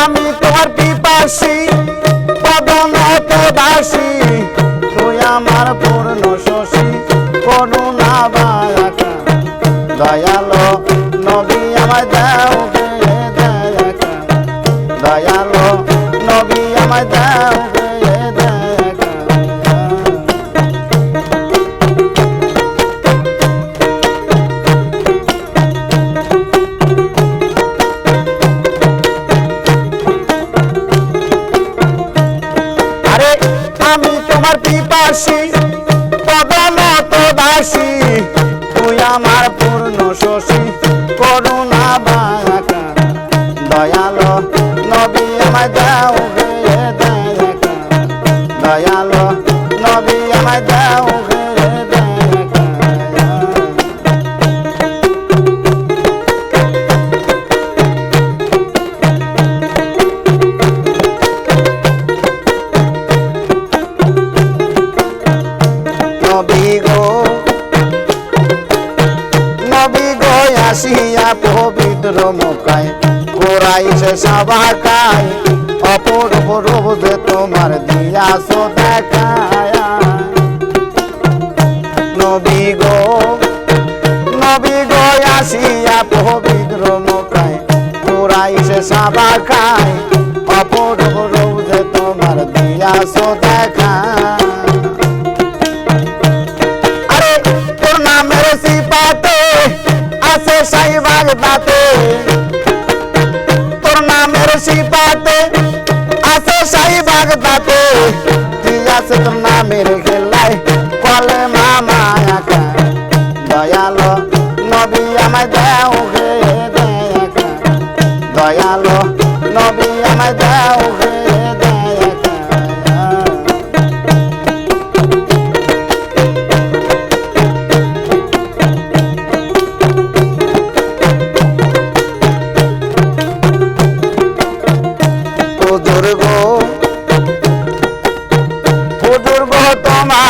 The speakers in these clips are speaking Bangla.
আমি তোমার পিপাসি পদনত বাসি তুই আমার পূর্ণ শশী করুণা পিপাসী পদনত দাসী তুই আমার পূর্ণ শশী, করুণা বায়াকা দয়াল নবী আমায় দাও গে দয়াকা নবী আমায় দাও আসিয়া পবিত্র মুখায় কোরাইছে সাবাকায়, অপূর্ব রূপ যে তোমার দিয়াছ দেখায়। নবী গো নবী গো, আসিয়া পবিত্র মুখায় কোরাইছে সাবাকায়, অপূর্ব সিপাতে আছে সাইবাগ দাতে কি আছে তোর নামের খেলায়? কলে মামা একা। দয়ালো, নবী আমায় দেও হে দয়ালো, নবী আমায় দাও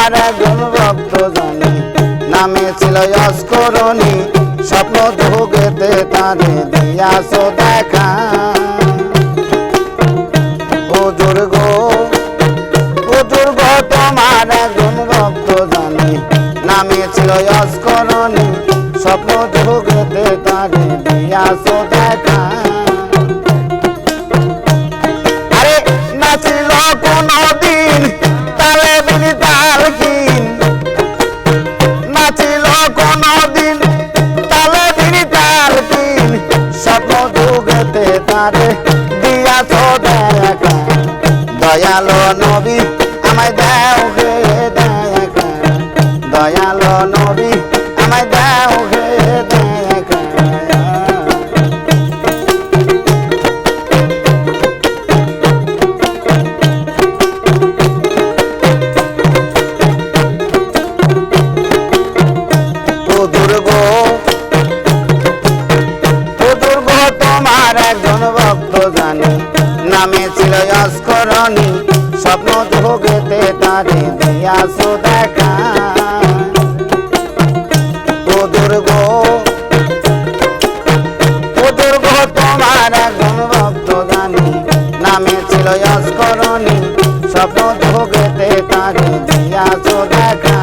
তোমার একজন ভক্ত জানি। নামে ছিল অস্করণী, স্বপ্ন ধুগেতে তারে দিয়াছ দেখা। বুজুর্গ বুজুর্গ তোমার একজন ভক্ত জানি। নামে ছিল অস্করণী, স্বপ্ন ধুগেতে তারে দিয়াছ দয়ালো নবী, আমায় দাও দেখা দয়ালো নবী, আমায় দাও বুজুর্গ তোমার জানি, নামে ছিল অস্করণী। স্বপ্ন ধোগেতে তারে দিয়াছো দেখা বুজুর্গ বুজুর্গ তোমার একজন ভক্ত জানি নামে ছিল অস্করণী, স্বপ্ন ধোগেতে তারে দিয়াছো দেখা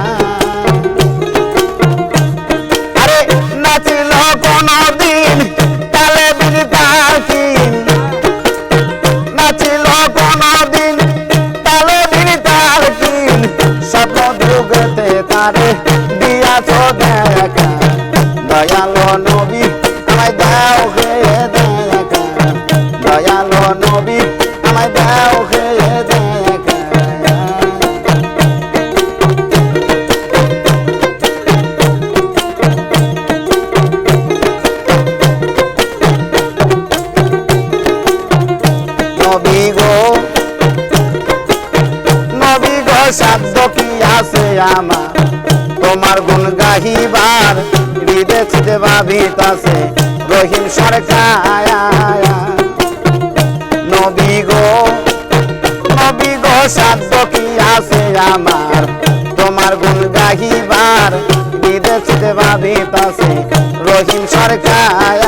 শব্দ কি আছে আমার। তোমার গুণ গাহিবার হৃদয় ছিটে ভাবিতাছে রহিম সরকার, নবী গো নবী গো সাধ্য কি আছে আমার। তোমার গুণ গাহিবার বিদেশে দেখতে ভাবিতাছে রহিম সরকার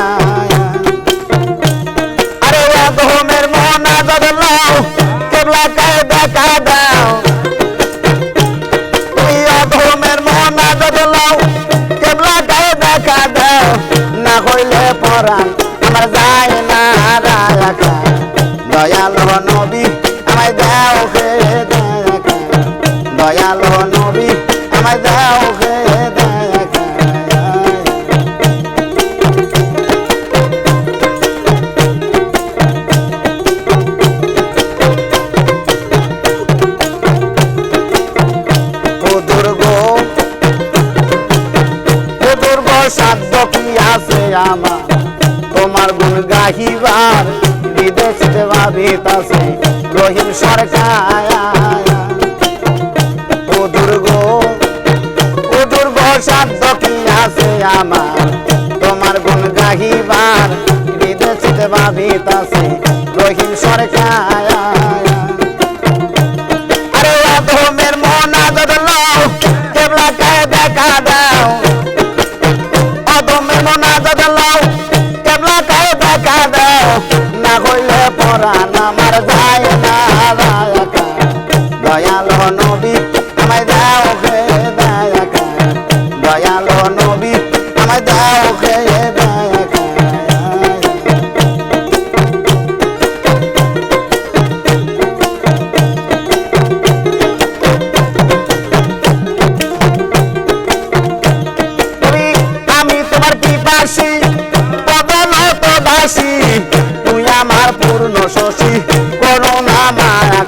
তোমার গুণ গাহিবার বিদেশ ভাবিতাছে রহিম সরকার। ও দুর্গ ও দুর্গ, সাধ্য কি আছে আমার? তোমার গুণ গাহিবার বিদেশ রহিম সরকার। পরাণ আমার যায় না দয়াল নবী আমায় দাও হে দয়াল নবী আমায় দাও শশী করুণা মায়া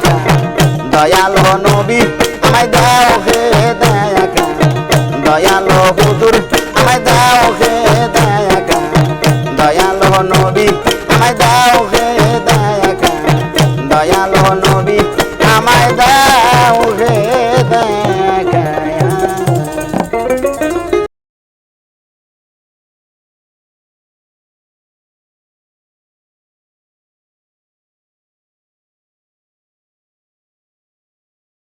দয়াল নবী আমায় দেয় হে দয়াল